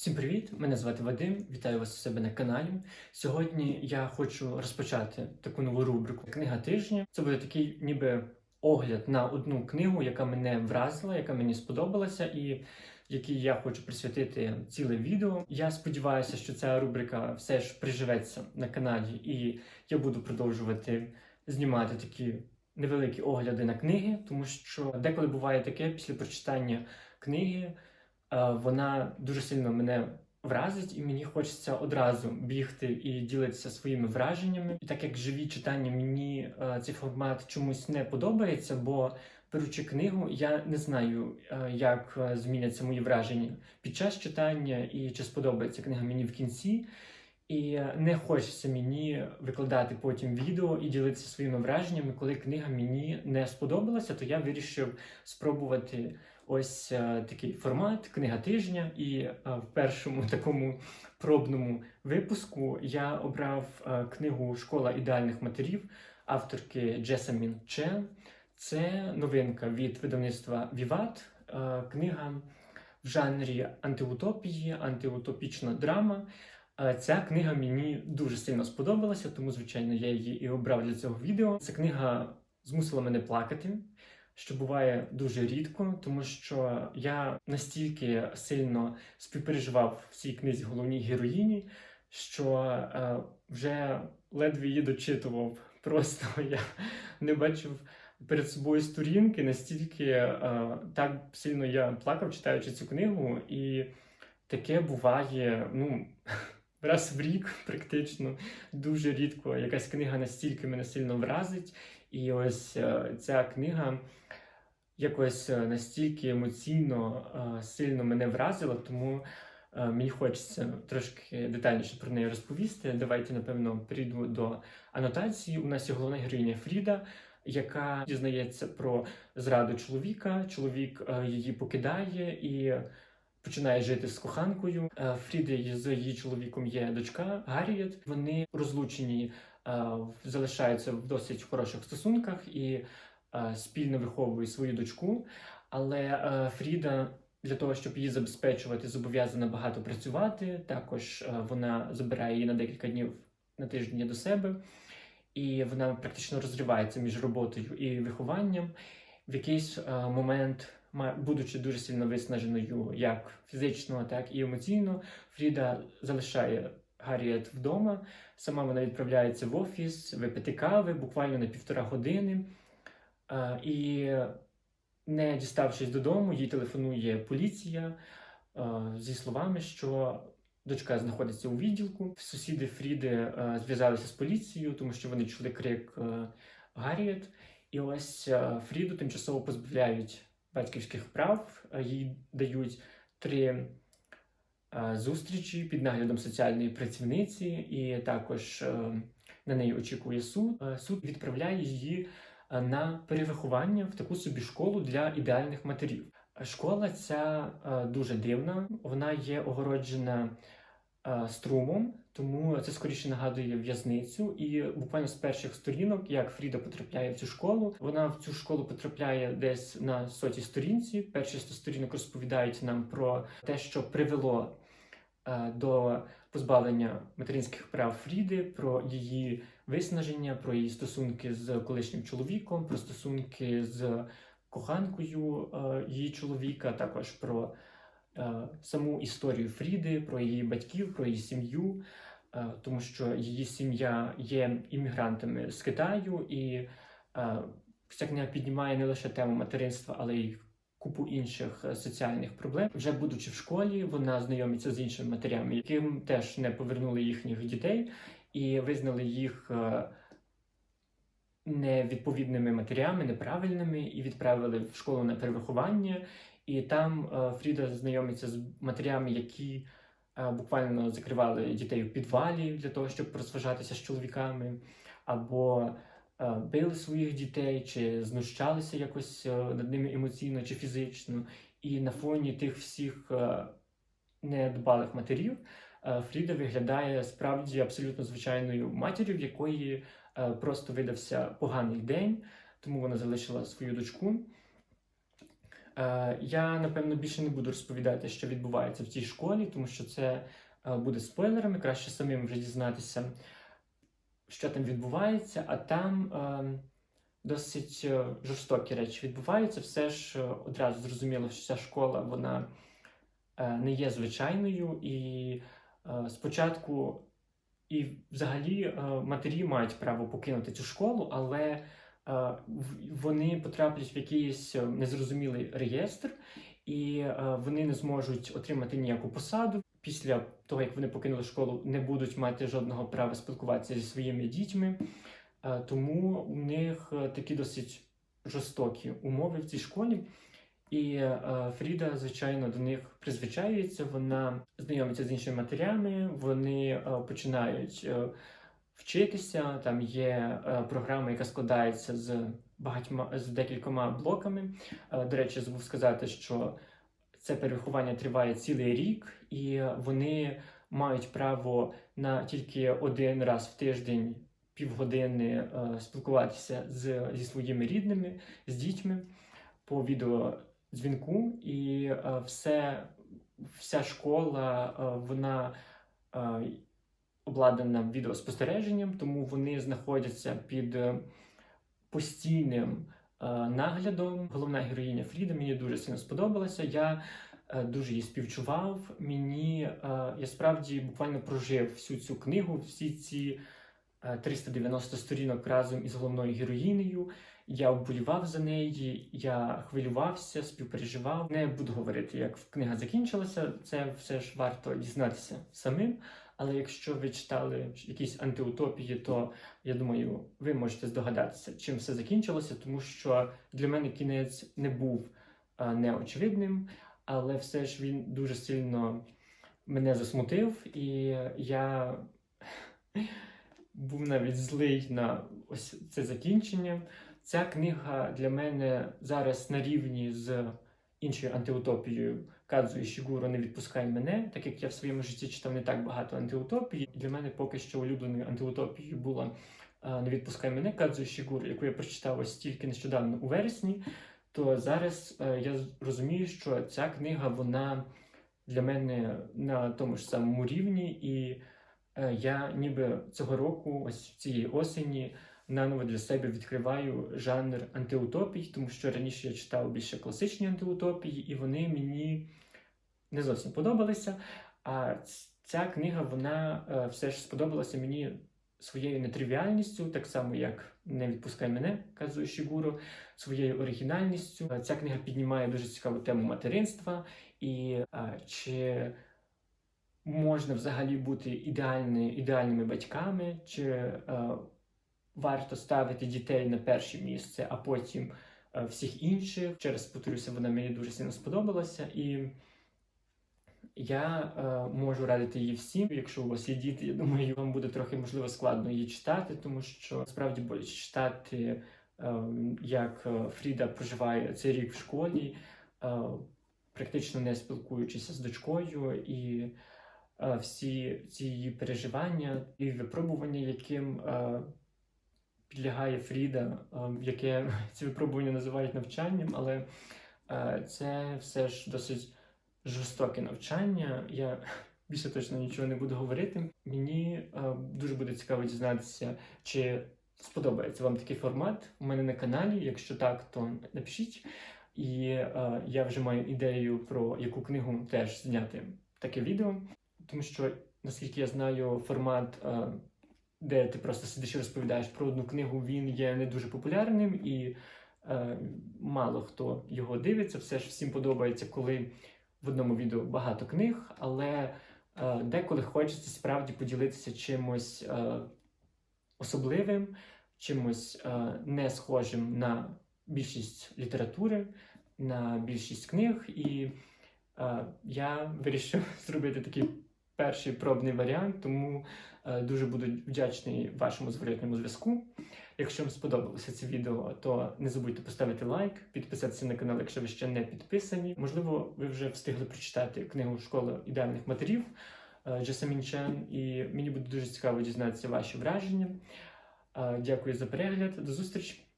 Всім привіт! Мене звати Вадим. Вітаю вас у себе на каналі. Сьогодні я хочу розпочати таку нову рубрику Книга тижня. Це буде такий, ніби огляд на одну книгу, яка мене вразила, яка мені сподобалася, і якій я хочу присвятити ціле відео. Я сподіваюся, що ця рубрика все ж приживеться на каналі, і я буду продовжувати знімати такі невеликі огляди на книги, тому що деколи буває таке після прочитання книги. Е, вона дуже сильно мене вразить, і мені хочеться одразу бігти і ділитися своїми враженнями. І так як живі читання, мені е, цей формат чомусь не подобається, бо беручи книгу, я не знаю, е, як зміняться мої враження під час читання, і чи сподобається книга мені в кінці. І не хочеться мені викладати потім відео і ділитися своїми враженнями, коли книга мені не сподобалася, то я вирішив спробувати ось е, такий формат книга тижня. І е, в першому такому пробному випуску я обрав е, книгу Школа ідеальних матерів авторки Джесамін Чен. Це новинка від видавництва Віват. Книга в жанрі антиутопії, антиутопічна драма. Ця книга мені дуже сильно сподобалася, тому, звичайно, я її і обрав для цього відео. Ця книга змусила мене плакати, що буває дуже рідко, тому що я настільки сильно співпереживав в цій книзі головній героїні, що е, вже ледве її дочитував. Просто я не бачив перед собою сторінки, настільки е, так сильно я плакав, читаючи цю книгу, і таке буває, ну. Раз в рік, практично, дуже рідко якась книга настільки мене сильно вразить. І ось е, ця книга якось е, настільки емоційно е, сильно мене вразила, тому мені хочеться трошки детальніше про неї розповісти. Давайте, напевно, перейду до анотації. У нас є головна героїня Фріда. Яка дізнається про зраду чоловіка, чоловік її покидає і починає жити з коханкою. Е, Фріди з її чоловіком є дочка Гарріет. Вони розлучені, е, залишаються в досить хороших стосунках і е, спільно виховують свою дочку. Але Фріда для того, щоб її забезпечувати, зобов'язана багато працювати. Також вона забирає її на декілька днів на тиждень до себе, і вона практично розривається між роботою і вихованням. В якийсь е, момент будучи дуже сильно виснаженою як фізично, так і емоційно, Фріда залишає Гарріет вдома. Сама вона відправляється в офіс випити кави буквально на півтора години. І не діставшись додому, їй телефонує поліція зі словами, що дочка знаходиться у відділку. Сусіди Фріди зв'язалися з поліцією, тому що вони чули крик Гарріет. І ось Фріду тимчасово позбавляють батьківських прав, е, їй дають три е, зустрічі під наглядом соціальної працівниці, і також е, на неї очікує суд. Суд відправляє її на перевиховання в таку собі школу для ідеальних матерів. Школа ця дуже дивна, вона є огороджена струмом, тому це скоріше нагадує в'язницю. І буквально з перших сторінок, як Фріда потрапляє в цю школу, вона в цю школу потрапляє десь на сотій сторінці. Перші 100 сторінок розповідають нам про те, що привело е, до позбавлення материнських прав Фріди, про її виснаження, про її стосунки з колишнім чоловіком, про стосунки з коханкою е, її чоловіка, також про саму історію Фріди, про її батьків, про її сім'ю, е, тому що її сім'я є іммігрантами з Китаю, і е, ця книга піднімає не лише тему материнства, але й купу інших е, соціальних проблем. Вже будучи в школі, вона знайомиться з іншими матерями, яким теж не повернули їхніх дітей і визнали їх. е, Невідповідними матерями, неправильними, і відправили в школу на перевиховання. І там е, Фріда знайомиться з матерями, які е, буквально закривали дітей у підвалі для того, щоб розважатися з чоловіками, або е, били своїх дітей, чи знущалися якось над ними емоційно чи фізично. І на фоні тих всіх недбалих матерів Фріда виглядає справді абсолютно звичайною матір'ю, в якої просто видався поганий день, тому вона залишила свою дочку. Е, Я напевно більше не буду розповідати, що відбувається в цій школі, тому що це е, буде спойлерами. Краще самим вже дізнатися, що там відбувається, а там е, досить е, жорстокі речі відбуваються. Все ж одразу зрозуміло, що ця школа вона не є звичайною, і спочатку і взагалі матері мають право покинути цю школу, але вони потраплять в якийсь е, незрозумілий реєстр, і е, вони не зможуть отримати ніяку посаду. Після того, як вони покинули школу, не будуть мати жодного права спілкуватися зі своїми дітьми. Е, Тому у них е, такі досить жорстокі умови в цій школі. І е, Фріда, звичайно, до них призвичаюється. Вона знайомиться з іншими матерями, вони е, починають е, вчитися. Там є е, програма, яка складається з багатьма з декількома блоками. Е, до речі, забув сказати, що це перерахування триває цілий рік, і вони мають право на тільки один раз в тиждень півгодини е, спілкуватися з, зі своїми рідними, з дітьми по відеодзвінку, і все, вся школа вона обладнана відеоспостереженням, тому вони знаходяться під е, постійним е, наглядом. Головна героїня Фріда мені дуже сильно сподобалася. Я е, дуже її співчував. Мені я справді буквально прожив всю цю книгу, всі ці е, 390 сторінок разом із головною героїнею. Я вболівав за неї, я хвилювався, співпереживав. Не буду говорити, як книга закінчилася. Це все ж варто дізнатися самим. Але якщо ви читали якісь антиутопії, то я думаю, ви можете здогадатися, чим все закінчилося, тому що для мене кінець не був е, неочевидним, але все ж він дуже сильно мене засмутив, і я був навіть злий на ось це закінчення. Ця книга для мене зараз на рівні з іншою антиутопією Кадзу і Шігуро не відпускай мене, так як я в своєму житті читав не так багато антиутопій. Для мене поки що улюбленою антиутопією була е, Не відпускай мене Кадзу і Шігуро, яку я прочитав ось тільки нещодавно у вересні. То зараз е, я розумію, що ця книга вона для мене на тому ж самому рівні, і е, я ніби цього року, ось цієї осені, наново для себе відкриваю жанр антиутопій, тому що раніше я читав більше класичні антиутопії, і вони мені не зовсім подобалися. А ця книга вона е, все ж сподобалася мені своєю нетривіальністю, так само як Не відпускай мене, казує Шігуро, своєю оригінальністю. Е, Ця книга піднімає дуже цікаву тему материнства і е, чи можна взагалі бути ідеальні, ідеальними батьками, чи е, варто ставити дітей на перше місце, а потім е, всіх інших. Через повторюся, вона мені дуже сильно сподобалася, і я е, можу радити її всім. Якщо у вас є діти, я думаю, вам буде трохи можливо складно її читати, тому що справді боляче читати, е, як е, Фріда проживає цей рік в школі, е, практично не спілкуючися з дочкою, і е, всі ці її переживання і випробування, яким е, підлягає Фріда, е, яке ці випробування називають навчанням, але е, це все ж досить жорстоке навчання. Я більше точно нічого не буду говорити. Мені е, дуже буде цікаво дізнатися, чи сподобається вам такий формат у мене на каналі. Якщо так, то напишіть. І я вже маю ідею про яку книгу теж зняти таке відео, тому що наскільки я знаю, формат. Де ти просто сидиш і розповідаєш про одну книгу, він є не дуже популярним і е, мало хто його дивиться. Все ж всім подобається, коли в одному відео багато книг, але е, деколи хочеться справді поділитися чимось е, особливим, чимось е, не схожим на більшість літератури, на більшість книг. І е, я вирішив зробити такий перший пробний варіант, тому е, дуже буду вдячний вашому зворотньому зв'язку. Якщо вам сподобалося це відео, то не забудьте поставити лайк, підписатися на канал, якщо ви ще не підписані. Можливо, ви вже встигли прочитати книгу Школа ідеальних матерів е, Джасамін Чан, і мені буде дуже цікаво дізнатися ваші враження. Е, Дякую за перегляд. До зустрічі!